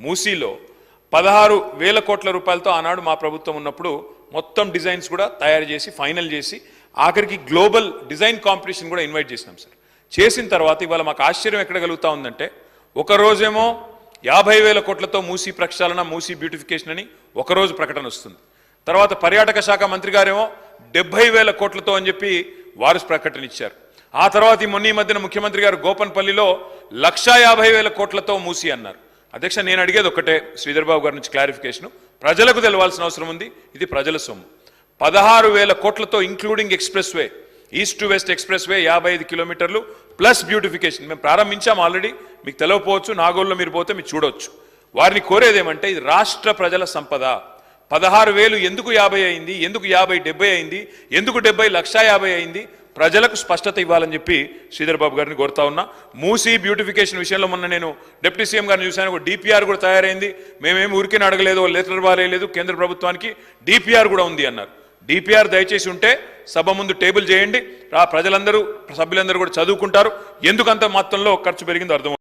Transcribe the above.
మూసీలో పదహారు వేల కోట్ల రూపాయలతో ఆనాడు మా ప్రభుత్వం ఉన్నప్పుడు మొత్తం డిజైన్స్ కూడా తయారు చేసి ఫైనల్ చేసి ఆఖరికి గ్లోబల్ డిజైన్ కాంపిటీషన్ కూడా ఇన్వైట్ చేసినాం సార్. చేసిన తర్వాత ఇవాళ మాకు ఆశ్చర్యం ఎక్కడ కలుగుతూ ఉందంటే ఒక రోజేమో యాభై వేల కోట్లతో మూసీ ప్రక్షాళన మూసీ బ్యూటిఫికేషన్ అని ఒకరోజు ప్రకటన వస్తుంది. తర్వాత పర్యాటక శాఖ మంత్రి గారేమో డెబ్బై వేల కోట్లతో అని చెప్పి వారు ప్రకటన ఇచ్చారు. ఆ తర్వాత ఈ మొన్న ఈ మధ్యన ముఖ్యమంత్రి గారు గోపన్పల్లిలో లక్షా యాభై వేల కోట్లతో మూసి అన్నారు. అధ్యక్ష నేను అడిగేది ఒకటే శ్రీధర్బాబు గారి నుంచి క్లారిఫికేషన్. ప్రజలకు తెలవాల్సిన అవసరం ఉంది ఇది ప్రజల సొమ్ము. పదహారు వేల కోట్లతో including express way east to west express way యాభై ఐదు కిలోమీటర్లు ప్లస్ బ్యూటిఫికేషన్. మేము ప్రారంభించాం ఆల్రెడీ మీకు తెలవపోవచ్చు నాగోల్లో మీరు పోతే మీరు చూడొచ్చు. వారిని కోరేదేమంటే ఇది రాష్ట్ర ప్రజల సంపద. పదహారు వేలు ఎందుకు యాభై అయింది ఎందుకు యాభై డెబ్బై అయింది ఎందుకు డెబ్బై లక్ష యాభై అయింది ప్రజలకు స్పష్టత ఇవ్వాలని చెప్పి శ్రీధర్ బాబు గారిని కోరుతా ఉన్నా. మూసీ బ్యూటిఫికేషన్ విషయంలో మొన్న నేను డిప్యూటీ సీఎం గారిని చూశాను. ఒక డిపిఆర్ కూడా తయారైంది. మేమేమి ఊరికే అడగలేదు లెటర్ బారేయలేదు కేంద్ర ప్రభుత్వానికి డిపిఆర్ కూడా ఉంది అన్నారు. డిపిఆర్ దయచేసి ఉంటే సభ ముందు టేబుల్ చేయండి. ప్రజలందరూ సభ్యులందరూ కూడా చదువుకుంటారు. ఎందుకంత మొత్తంలో ఖర్చు పెరిగిందో అర్థం